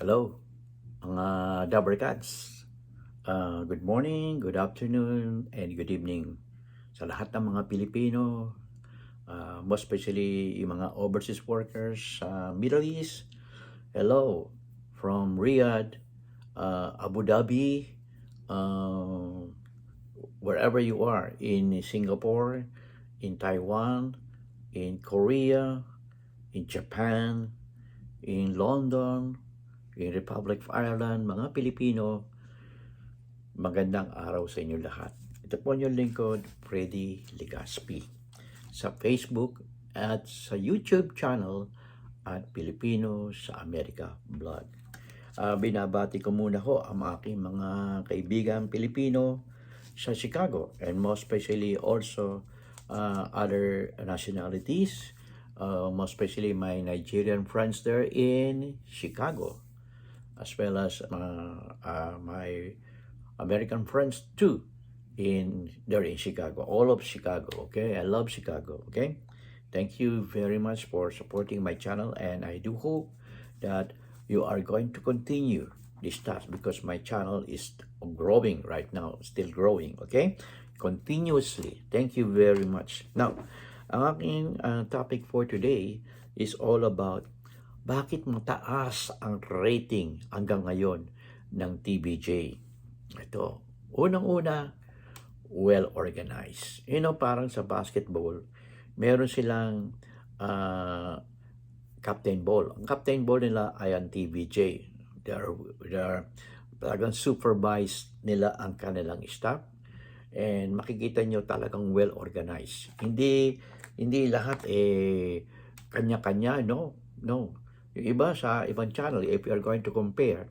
Hello, mga Dabbercats. Uh, good morning, good afternoon, and good evening sa lahat ng mga Pilipino, uh, most especially yung mga overseas workers sa Middle East. Hello from Riyadh, uh, Abu Dhabi, uh, wherever you are, in Singapore, in Taiwan, in Korea, in Japan, in London, in Republic of Ireland, mga Pilipino, magandang araw sa inyo lahat. Ito po yung lingkod, Freddy Legaspi. Sa Facebook at sa YouTube channel at Pilipino sa Amerika Vlog. Ah, binabati ko muna ho ang aking mga kaibigan Pilipino sa Chicago and most especially also uh, other nationalities, uh, most especially my Nigerian friends there in Chicago, as well as uh, uh, my American friends too in there in Chicago, all of Chicago. Okay, I love Chicago. Okay, thank you very much for supporting my channel, and I do hope that you are going to continue this task because my channel is growing right now, still growing. Okay, continuously. Thank you very much. Now, aking uh, topic for today is all about bakit mataas ang rating hanggang ngayon ng TBJ. Ito, unang-una, well organized. You know, parang sa basketball, meron silang uh, captain ball. Ang captain ball nila ay ang TBJ. They're, they're talagang supervised nila ang kanilang staff and makikita nyo talagang well organized. Hindi hindi lahat eh kanya-kanya, no? No. Yung iba sa ibang channel, if you are going to compare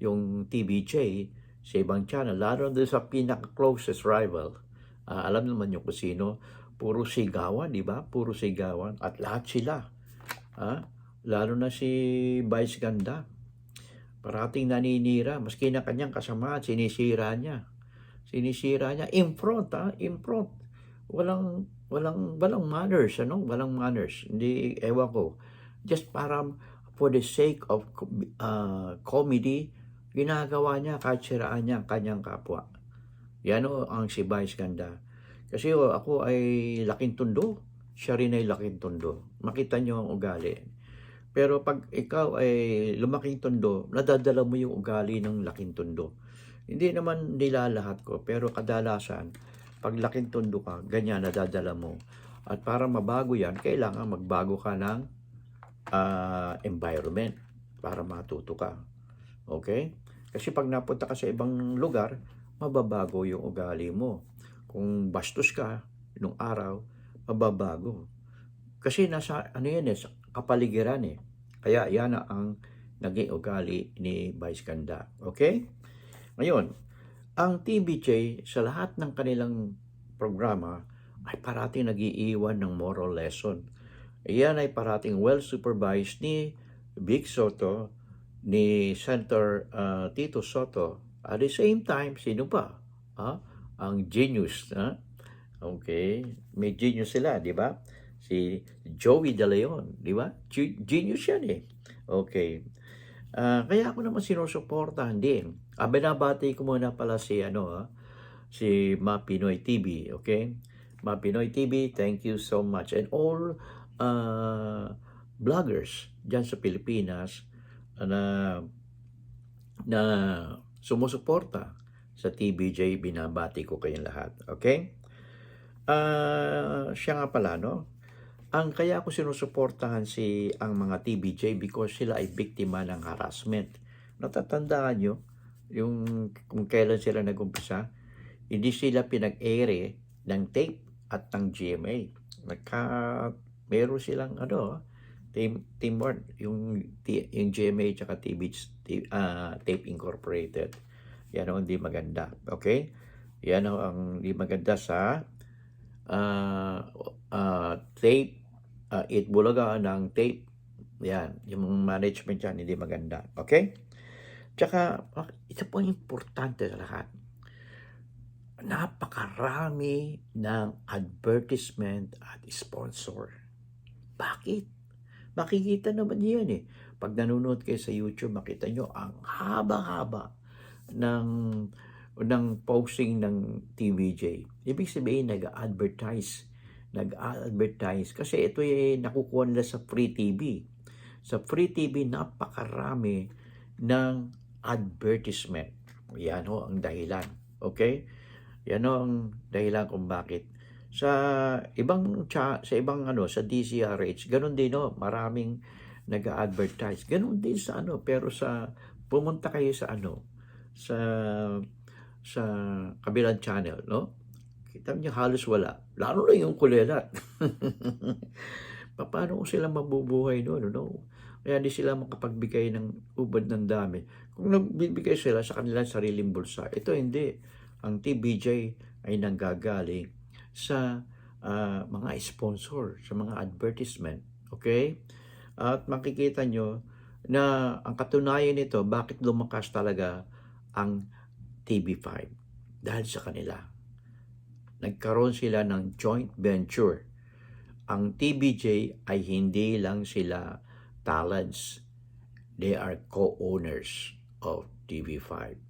yung TBJ sa ibang channel, lalo doon sa pinaka-closest rival, ah, alam naman yung kung sino, puro sigawan, di ba? Puro sigawan. At lahat sila. Ah, lalo na si Vice Ganda. Parating naninira, maski na kanyang kasama, sinisira niya. Sinisira niya in front, ha? In front. Walang walang walang manners, ano? Walang manners. Hindi ewan ko. Just para for the sake of uh, comedy, ginagawa niya kahit siraan niya ang kanyang kapwa. Yan o ang si Vice Ganda. Kasi o, ako ay laking tundo. Siya rin ay laking tundo. Makita niyo ang ugali. Pero pag ikaw ay lumaking tundo, nadadala mo yung ugali ng laking tundo. Hindi naman nila lahat ko, pero kadalasan, pag laking tundo ka, ganyan nadadala mo. At para mabago yan, kailangan magbago ka ng ah, environment para matuto ka. Okay? Kasi pag napunta ka sa ibang lugar, mababago yung ugali mo. Kung bastos ka nung araw, mababago. Kasi nasa ano yan eh, kapaligiran eh. Kaya yan ang naging ugali ni Vice Ganda. Okay? Ngayon, ang TBJ sa lahat ng kanilang programa ay parating nagiiwan ng moral lesson. Iyan ay parating well supervised ni Big Soto, ni Senator uh, Tito Soto. At the same time, sino pa? Ah, ang genius. Ha? Okay, may genius sila, di ba? Si Joey De Leon, di ba? Ge- Genius yan eh. Okay. Ah, kaya ako naman sinusuportahan din. Ah, binabati ko muna pala si ano ah, si Ma Pinoy TV, okay? Ma Pinoy TV, thank you so much. And all uh, vloggers dyan sa Pilipinas na na sumusuporta sa TBJ, binabati ko kayong lahat. Okay? Ah, siya nga pala, no? Ang kaya ko sinusuportahan si ang mga TBJ because sila ay biktima ng harassment. Natatandaan nyo, yung kung kailan sila nagumpisa, hindi sila pinag-ere ng tape at ng GMA. Nagka, meron silang ano, team, teamwork, yung, yung GMA at TB, T- ah, Tape Incorporated. Yan ang hindi maganda. Okay? Yan ang, hindi maganda sa uh, uh, tape, uh, itbulaga ng tape. Yan, yung management yan, hindi maganda. Okay? Tsaka, ito po importante sa lahat. Napakarami ng advertisement at sponsor. Bakit? Makikita naman yan eh. Pag nanonood kayo sa YouTube, makita nyo ang haba-haba ng ng posting ng TVJ. Ibig sabihin, nag-advertise. Nag-advertise. Kasi ito ay nakukuha nila sa free TV. Sa free TV, napakarami ng advertisement. Yan ho ang dahilan. Okay? Yan ho ang dahilan kung bakit. Sa ibang cha, sa ibang ano, sa DCRH, ganun din no, maraming nag-advertise. Ganun din sa ano, pero sa pumunta kayo sa ano, sa sa kabilang channel, no? Kita niyo halos wala. Lalo na yung kulelat. Paano ko sila mabubuhay doon, no? Kaya di sila makapagbigay ng ubad ng dami. Kung nagbibigay sila sa kanilang sariling bulsa, ito hindi. Ang TBJ ay nanggagaling sa ah, mga sponsor, sa mga advertisement. Okay? At makikita nyo na ang katunayan nito, bakit lumakas talaga ang TV5? Dahil sa kanila. Nagkaroon sila ng joint venture. Ang TBJ ay hindi lang sila talents. They are co-owners of TV5.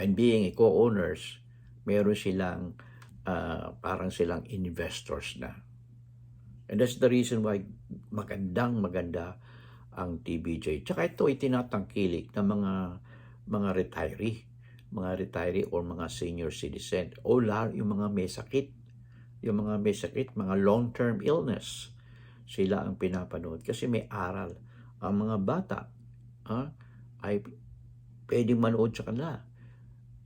And being co-owners, meron silang ah, parang silang investors na. And that's the reason why magandang maganda ang TBJ. Tsaka ito ay tinatangkilik ng mga mga retiree, mga retiree or mga senior citizen o lalo yung mga may sakit, yung mga may sakit, mga long-term illness. Sila ang pinapanood kasi may aral. Ang mga bata ah, ay pwedeng manood sa kanila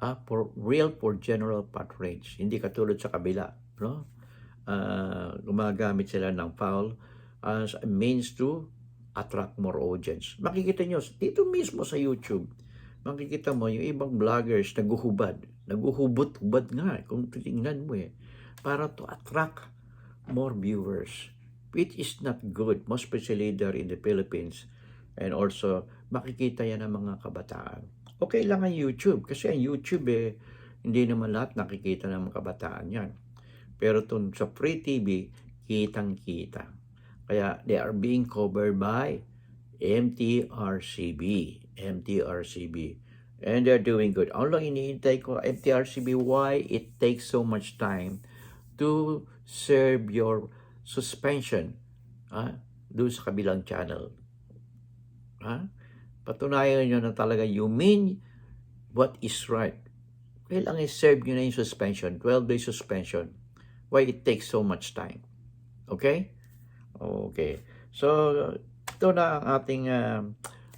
ah, for real for general patronage. Hindi katulad sa kabila, no? Ah, gumagamit sila ng foul as a means to attract more audience. Makikita nyo, dito mismo sa YouTube, makikita mo yung ibang vloggers naguhubad. Naguhubot-hubad nga, kung titingnan mo eh. Para to attract more viewers. Which is not good, most especially there in the Philippines. And also, makikita yan ng mga kabataan. Okay lang ang YouTube, kasi ang YouTube eh, hindi naman lahat nakikita ng mga kabataan yan. Pero tun sa free TV, kitang-kita. Kaya they are being covered by MTRCB. MTRCB. And they're doing good. Ang lang iniintay ko, MTRCB, why it takes so much time to serve your suspension ah, doon sa kabilang channel. Ha? Patunayan nyo na talaga you mean what is right. Kailangan i-serve nyo na yung suspension, 12-day suspension. Why it takes so much time. Okay? Okay. So, ito na ang ating uh,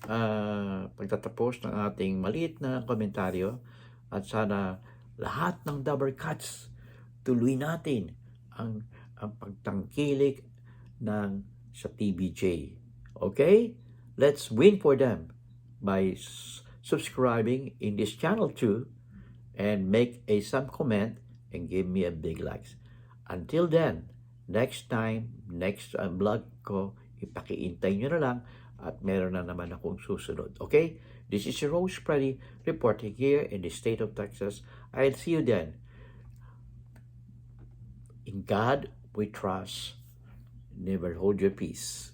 uh, pagtatapos ng ating maliit na komentaryo at sana lahat ng double cuts tuloy natin ang, ang pagtangkilik ng sa TBJ. Okay? Let's win for them by subscribing in this channel too and make a some comment and give me a big likes. Until then, next time, next uh, vlog ko, ipakiintay nyo na lang at meron na naman akong susunod. Okay? This is Rose Freddy reporting here in the state of Texas. I'll see you then. In God we trust. Never hold your peace.